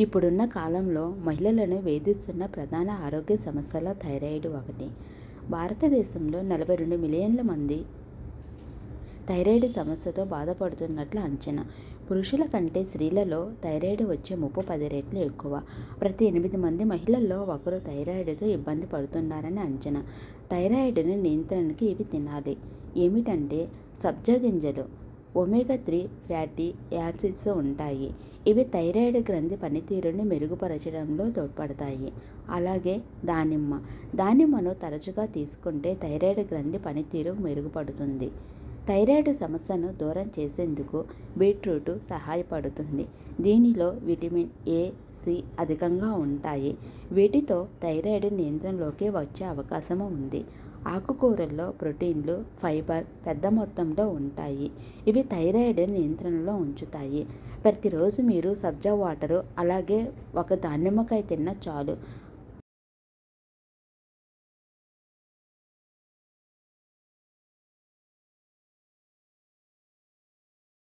ఇప్పుడున్న కాలంలో మహిళలను వేధిస్తున్న ప్రధాన ఆరోగ్య సమస్యల థైరాయిడ్ ఒకటి. భారతదేశంలో నలభై రెండు మిలియన్ల మంది థైరాయిడ్ సమస్యతో బాధపడుతున్నట్లు అంచనా. పురుషుల కంటే స్త్రీలలో థైరాయిడ్ వచ్చే ముప్పు పది రెట్లు ఎక్కువ. ప్రతి ఎనిమిది మంది మహిళల్లో ఒకరు థైరాయిడ్తో ఇబ్బంది పడుతున్నారని అంచనా. థైరాయిడ్ని నియంత్రణకి ఇవి తినాలి. ఏమిటంటే సబ్జా గింజలు. ఒమేగా త్రీ ఫ్యాటీ యాసిడ్స్ ఉంటాయి. ఇవి థైరాయిడ్ గ్రంథి పనితీరుని మెరుగుపరచడంలో తోడ్పడతాయి. అలాగే దానిమ్మ. దానిమ్మను తరచుగా తీసుకుంటే థైరాయిడ్ గ్రంథి పనితీరు మెరుగుపడుతుంది. థైరాయిడ్ సమస్యను దూరం చేసేందుకు బీట్రూట్ సహాయపడుతుంది. దీనిలో విటమిన్ ఏ సి అధికంగా ఉంటాయి. వీటితో థైరాయిడ్ నియంత్రణలోకి వచ్చే అవకాశం ఉంది. ఆకుకూరల్లో ప్రోటీన్లు ఫైబర్ పెద్ద మొత్తంలో ఉంటాయి. ఇవి థైరాయిడ్ నియంత్రణలో ఉంచుతాయి. ప్రతిరోజు మీరు సబ్జా వాటరు అలాగే ఒక దానిమ్మకాయ తిన్న చాలు.